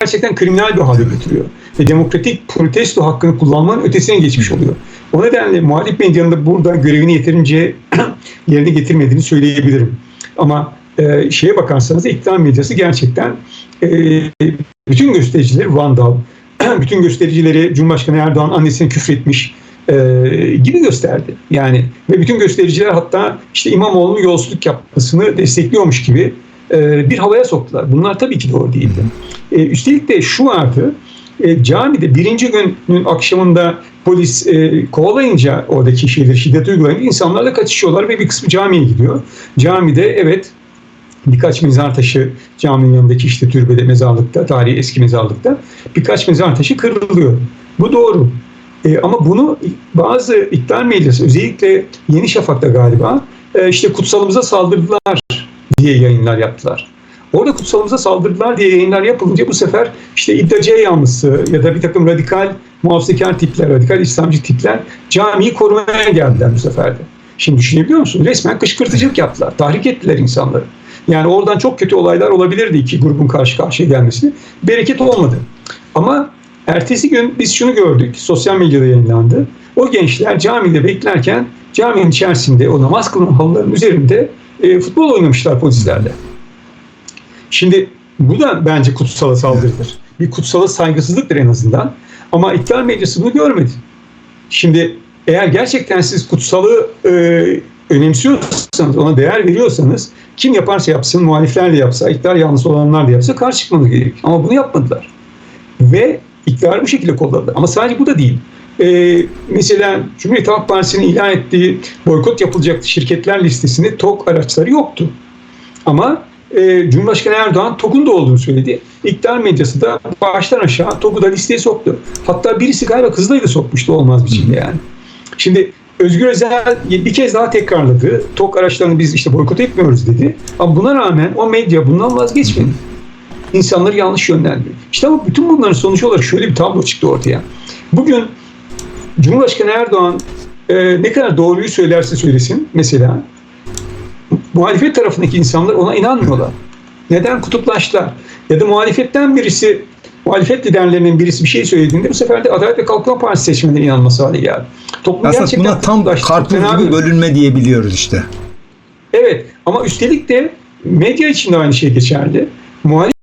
gerçekten kriminal bir hale getiriyor. Ve demokratik protesto hakkını kullanmanın ötesine geçmiş oluyor. O nedenle muhalif medyanın da burada görevini yeterince yerine getirmediğini söyleyebilirim. Ama e, şeye bakarsanız iktidar medyası gerçekten e, bütün göstericileri vandal, bütün göstericileri Cumhurbaşkanı Erdoğan annesine küfretmiş e, gibi gösterdi. Yani ve bütün göstericiler hatta işte İmamoğlu'nun yolsuzluk yapmasını destekliyormuş gibi e, bir havaya soktular. Bunlar tabii ki doğru değildi. E, üstelik de şu vardı, e, camide birinci günün akşamında polis kovalayınca oradaki şeyleri şiddet uygulayınca insanlar da kaçışıyorlar ve bir kısmı camiye gidiyor. Camide evet birkaç mezar taşı caminin yanındaki işte türbede, mezarlıkta, tarihi eski mezarlıkta birkaç mezar taşı kırılıyor. Bu doğru. E, ama bunu bazı iktidar medyası özellikle Yeni Şafak'ta galiba e, işte kutsalımıza saldırdılar diye yayınlar yaptılar. Orada kutsalımıza saldırdılar diye yayınlar yapılınca bu sefer işte İddia yanlısı ya da bir takım radikal muhafazakar tipler, radikal İslamcı tipler camiyi korumaya geldiler bu sefer de. Şimdi düşünebiliyor musun? Resmen kışkırtıcılık yaptılar. Tahrik ettiler insanları. Yani oradan çok kötü olaylar olabilirdi iki grubun karşı karşıya gelmesi. Bereket olmadı. Ama ertesi gün biz şunu gördük. Sosyal medyada yayınlandı. O gençler camide beklerken caminin içerisinde o namaz kılınan halıların üzerinde e, futbol oynamışlar polislerle. Şimdi bu da bence kutsala saldırıdır. Bir kutsala saygısızlıktır en azından. Ama iktidar medyası bunu görmedi. Şimdi eğer gerçekten siz kutsalı e, önemsiyorsanız, ona değer veriyorsanız kim yaparsa yapsın, muhalifler de yapsa, iktidar yanlısı olanlar da yapsa karşı çıkmanız gerek. Ama bunu yapmadılar. Ve iktidarı bu şekilde kolladılar. Ama sadece bu da değil. Ee, mesela Cumhuriyet Halk Partisi'nin ilan ettiği boykot yapılacak şirketler listesinde TOK araçları yoktu. Ama e, Cumhurbaşkanı Erdoğan TOK'un da olduğunu söyledi. İktidar medyası da baştan aşağı TOK'u da listeye soktu. Hatta birisi galiba Kızılay'ı da sokmuştu olmaz biçimde yani. Şimdi Özgür Özel bir kez daha tekrarladı. TOK araçlarını biz işte boykot etmiyoruz dedi. Ama buna rağmen o medya bundan vazgeçmedi. İnsanları yanlış yönlendi. İşte ama bütün bunların sonucu olarak şöyle bir tablo çıktı ortaya. Bugün Cumhurbaşkanı Erdoğan e, ne kadar doğruyu söylerse söylesin mesela muhalefet tarafındaki insanlar ona inanmıyorlar. Neden kutuplaştılar? Ya da muhalefetten birisi muhalefet liderlerinin birisi bir şey söylediğinde bu sefer de Adalet ve Kalkınma Partisi seçmenleri inanması hale geldi. Toplum gerçekten buna tam karpuz gibi bölünme diyebiliyoruz işte. Evet ama üstelik de medya için de aynı şey geçerli. Muhalif